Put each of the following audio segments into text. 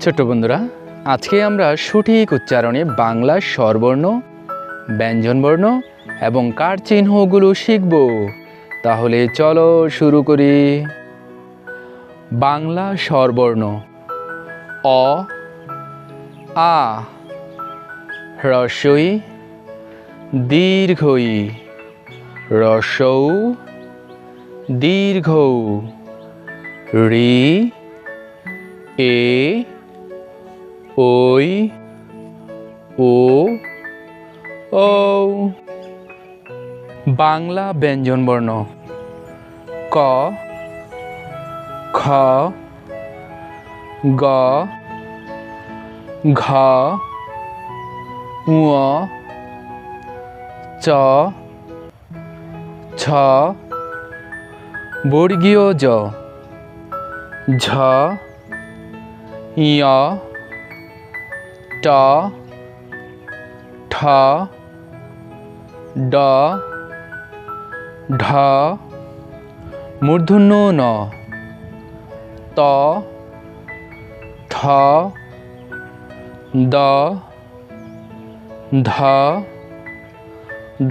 ছোট্ট বন্ধুরা, আজকে আমরা সঠিক উচ্চারণে বাংলা স্বরবর্ণ ব্যঞ্জনবর্ণ এবং কার চিহ্নগুলো শিখব। তাহলে চলো শুরু করি। বাংলা স্বরবর্ণ। অ, আ হ্রস্বই দীর্ঘই। রসৌ, দীর্ঘ। রি, এ ওই, ও ও। বাংলা ব্যঞ্জনবর্ণ ক, খ, গ, ঘ, ঙ, চ, ছ। বর্গীয় জ। ঝ য় ট, ঠ, ড, ঢ, মূর্ধন্য ন, ত থ দ, ধ,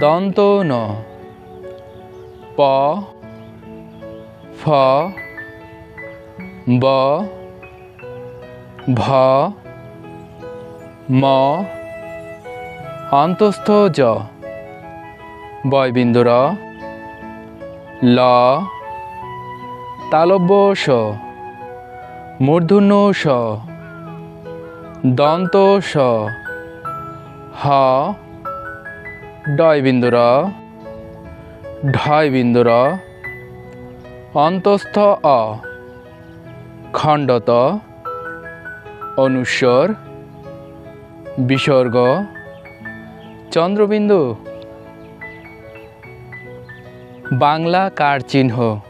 দন্ত ন, প, ফ, ব, ভ ম, অন্তস্থ জ। বয়বিন্দুর ল, তালব্য স মূর্ধন্য স দন্ত স হ ডয় বিন্দুর ঢয় বিন্দুর অন্তস্থ অ। খণ্ডত। অনুস্বর। বিসর্গ। চন্দ্রবিন্দু। বাংলা কার চিহ্ন?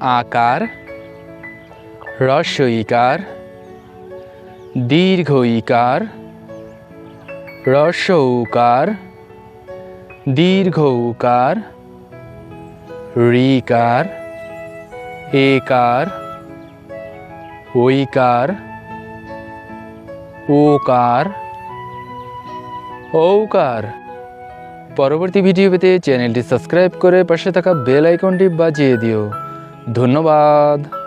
আকার। হ্রস্ব ইকার দীর্ঘ ইকার হ্রস্ব উকার দীর্ঘ উকার রিকার একার। ঐকার। ওকার ওকার। পরবর্তী ভিডিও পেতে চ্যানেলটি সাবস্ক্রাইব করে পাশে থাকা বেল আইকনটি বাজিয়ে দিও। ধন্যবাদ।